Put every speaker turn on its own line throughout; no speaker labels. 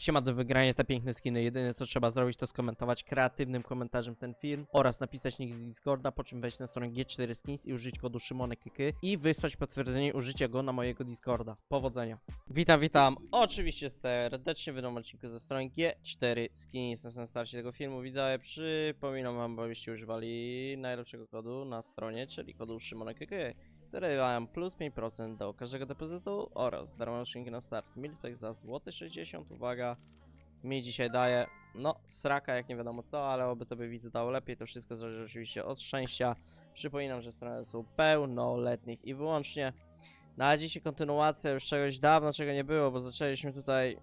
Siema do wygrania te piękne skiny. Jedyne co trzeba zrobić to skomentować kreatywnym komentarzem ten film oraz napisać nick z Discorda, po czym wejść na stronę G4 Skins i użyć kodu SzymonekKy i wysłać potwierdzenie użycia go na mojego Discorda. Powodzenia. Witam, witam. Oczywiście serdecznie w nowym odcinku ze strony G4 Skins. Na starcie tego filmu widzowie przypominam wam, byście używali najlepszego kodu na stronie, czyli kodu SzymonekKy które dają plus 5% do każdego depozytu oraz darmowe skrzynki na start. Miltek za złoty 60, uwaga, mi dzisiaj daje, no, sraka jak nie wiadomo co, ale oby to by dało lepiej, to wszystko zależy oczywiście od szczęścia. Przypominam, że strony są pełnoletnich i wyłącznie. Na dzisiaj kontynuacja już czegoś dawno, czego nie było, bo zaczęliśmy tutaj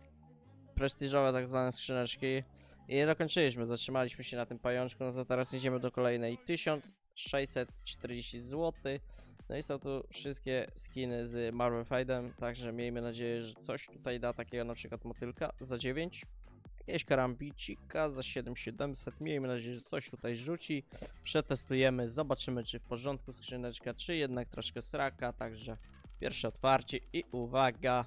prestiżowe tak zwane skrzyneczki i nie dokończyliśmy, zatrzymaliśmy się na tym pajączku, no to teraz idziemy do kolejnej 1640 zł. No i są tu wszystkie skiny z Marvel Fightem, także miejmy nadzieję, że coś tutaj da takiego na przykład motylka za 9. Jakieś karambicika za 7700, miejmy nadzieję, że coś tutaj rzuci. Przetestujemy, zobaczymy czy w porządku skrzyneczka, czy jednak troszkę sraka, także pierwsze otwarcie i uwaga.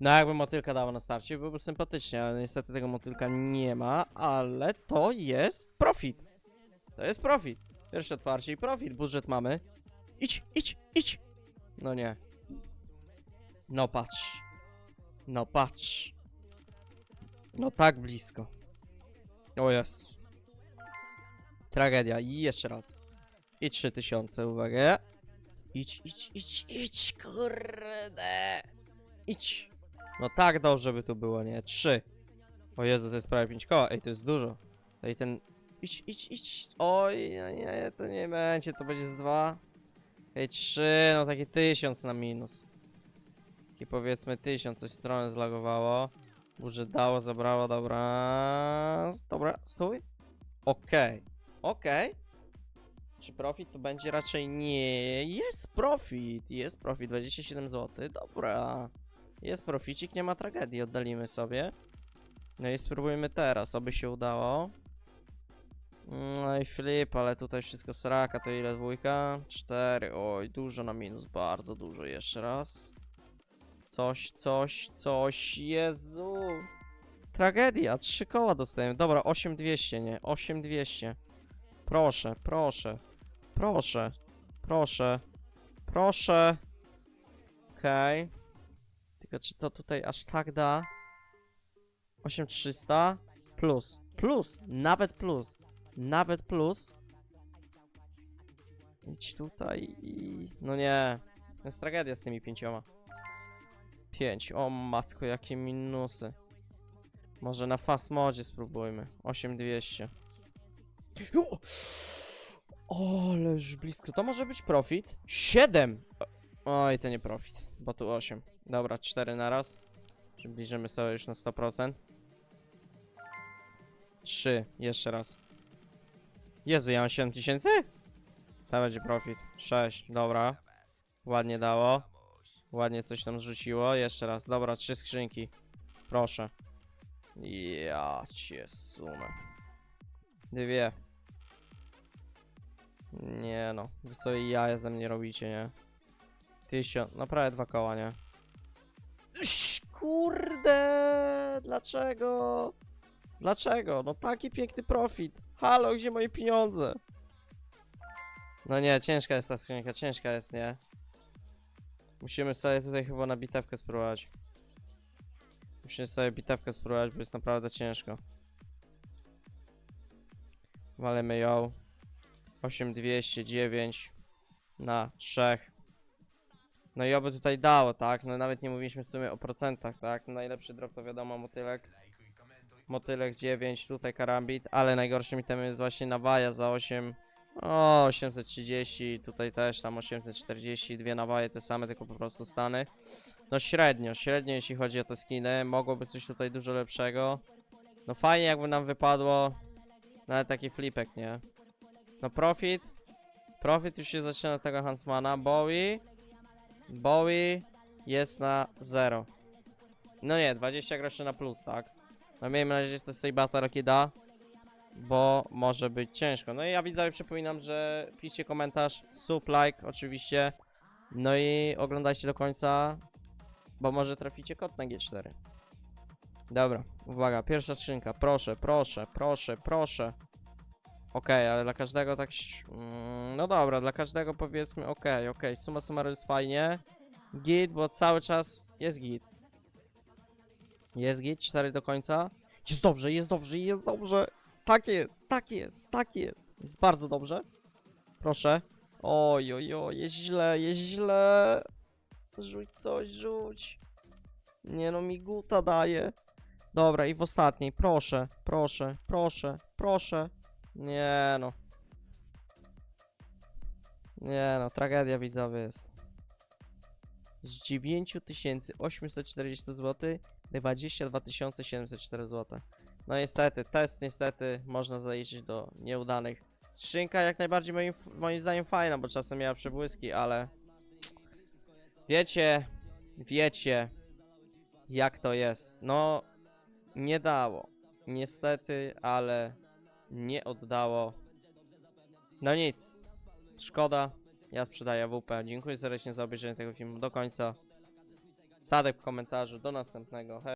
No jakby motylka dała na starcie, byłby sympatycznie, ale niestety tego motylka nie ma, ale to jest profit. To jest profit. Pierwsze otwarcie i profit, budżet mamy. Idź, idź, idź! No nie. No patrz. No patrz. No tak blisko. O jest. Tragedia. I jeszcze raz. I 3000, uwaga. Idź, idź, idź, idź, kurde. Idź. No tak dobrze by tu było, nie? 3. O Jezu, to jest prawie 5 koła. Ej, to jest dużo. Ej, ten... Idź, idź, idź. Oj, no nie, to nie będzie, to będzie z 2. Ej, 3, no taki 1000 na minus. Taki powiedzmy 1000, coś stronę zlagowało. Burze dało, zabrało, dobra. Dobra, stój. Okej, okej. Czy profit tu będzie? Raczej nie. Jest profit, jest profit, 27 zł. Dobra. Jest proficik, nie ma tragedii, oddalimy sobie. No i spróbujmy teraz, oby się udało. No i flip, ale tutaj wszystko sraka, to ile dwójka? Cztery, oj, dużo na minus, bardzo dużo, jeszcze raz. Coś, coś, coś, Jezu. Tragedia, trzy koła dostajemy, dobra, 8200, nie, 8200. Proszę, proszę, proszę, proszę, proszę. Okej. Czy to tutaj aż tak da? 8300 plus, plus, nawet plus. Nawet plus. Idź tutaj i... No nie. To jest tragedia z tymi pięcioma. Pięć. O matko, jakie minusy. Może na fast modzie spróbujmy. 8200. O! Ależ blisko. To może być profit. 7! Oj, to nie profit, bo tu 8. Dobra, 4 na raz. Przybliżymy sobie już na 100%. 3. Jeszcze raz. Jezu, ja mam 7000? To będzie profit. 6, dobra. Ładnie dało. Ładnie coś tam zrzuciło. Jeszcze raz. Dobra, trzy skrzynki. Proszę. Ja cię sunę. Dwie. Nie no. Wy sobie jaja ze mnie robicie, nie? Tysiąc. No prawie dwa koła, nie? Kurde! Dlaczego? Dlaczego? No taki piękny profit. Halo, gdzie moje pieniądze? No nie, ciężka jest ta skrzynka, ciężka jest, nie? Musimy sobie tutaj chyba na bitewkę spróbować. Musimy sobie bitewkę spróbować, bo jest naprawdę ciężko. Walemy ją. 8209 na 3. No i oby tutaj dało, tak? No nawet nie mówiliśmy w sumie o procentach, tak? Najlepszy drop to wiadomo motylek. Motylek 9, tutaj karambit, ale najgorszym itemem jest właśnie nawaja za 8. O, 830, tutaj też tam 840, dwie nawaje te same, tylko po prostu stany. No średnio, średnio jeśli chodzi o te skiny, mogłoby coś tutaj dużo lepszego. No fajnie jakby nam wypadło, nawet taki flipek, nie? No profit, profit już się zaczyna tego Hansmana, Bowie, Bowie jest na 0. No nie, 20 groszy na plus, tak? No miejmy nadzieję, że to tej bata Rocky da, bo może być ciężko. No i ja widzowie przypominam, że piszcie komentarz, sub, like oczywiście, no i oglądajcie do końca, bo może traficie kod na G4. Dobra, uwaga, pierwsza skrzynka. Proszę, proszę, proszę, proszę. Okej, ale dla każdego tak. Mm, no dobra, dla każdego powiedzmy okej, okej. Suma summarum jest fajnie. Git, bo cały czas jest git. Jest git, 4 do końca. Jest dobrze, jest dobrze, jest dobrze. Tak jest, tak jest, tak jest. Jest bardzo dobrze. Proszę. Oj, oj, oj, jest źle, jest źle. Rzuć coś, rzuć. Nie no, miguta daje. Dobra, i w ostatniej, proszę, proszę, proszę, proszę. Nie no. Nie no, tragedia widzowie jest. Z 9840 zł 22 704 zł. No niestety, test niestety można zaliczyć do nieudanych. Skrzynka jak najbardziej moim, moim zdaniem fajna, bo czasem miała przebłyski, ale... Wiecie, wiecie, jak to jest. No, nie dało. Niestety, ale nie oddało. No nic. Szkoda. Ja sprzedaję WP. Dziękuję serdecznie za obejrzenie tego filmu do końca. Sadek w komentarzu. Do następnego. Hej.